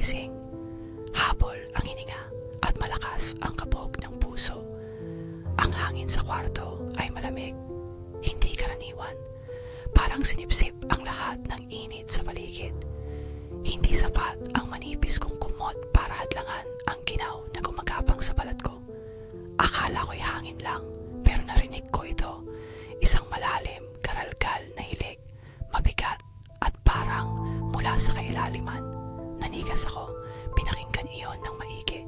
gising. Habol ang hininga at malakas ang kabog ng puso. Ang hangin sa kwarto ay malamig, hindi karaniwan. Parang sinipsip ang lahat ng init sa paligid. Hindi sapat ang manipis kong kumot para hadlangan ang ginaw na gumagapang sa balat ko. Akala ko'y hangin lang, pero narinig ko ito. Isang malalim, karalgal na hilig, mabigat at parang mula sa kailaliman. Nanigas ako, pinakinggan iyon ng maigi.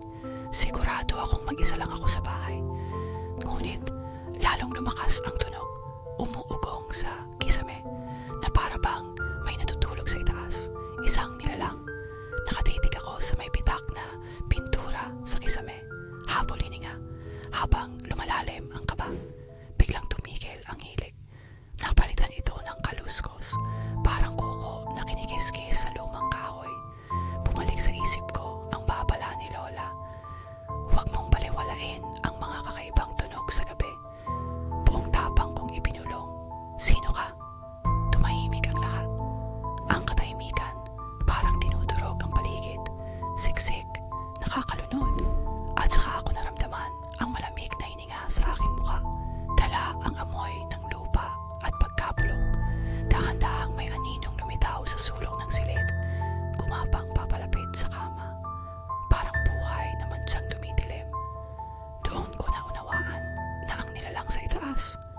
Sigurado akong mag-isa lang ako sa bahay. Ngunit, lalong lumakas ang tunog, umuugong sa kisame, na para bang may natutulog sa itaas. Isang nilalang. Nakatitig ako sa may bitak na pintura sa kisame. Habol hininga. Habang lumalalim ang sa isip ko ang babala ni Lola. Huwag mong baliwalain ang mga kakaibang tunog sa gabi. Buong tapang kong ipinulong. Sino ka? Tumahimik ang lahat. Ang katahimikan, parang dinudurog ang paligid. Siksik, nakakalunod. class.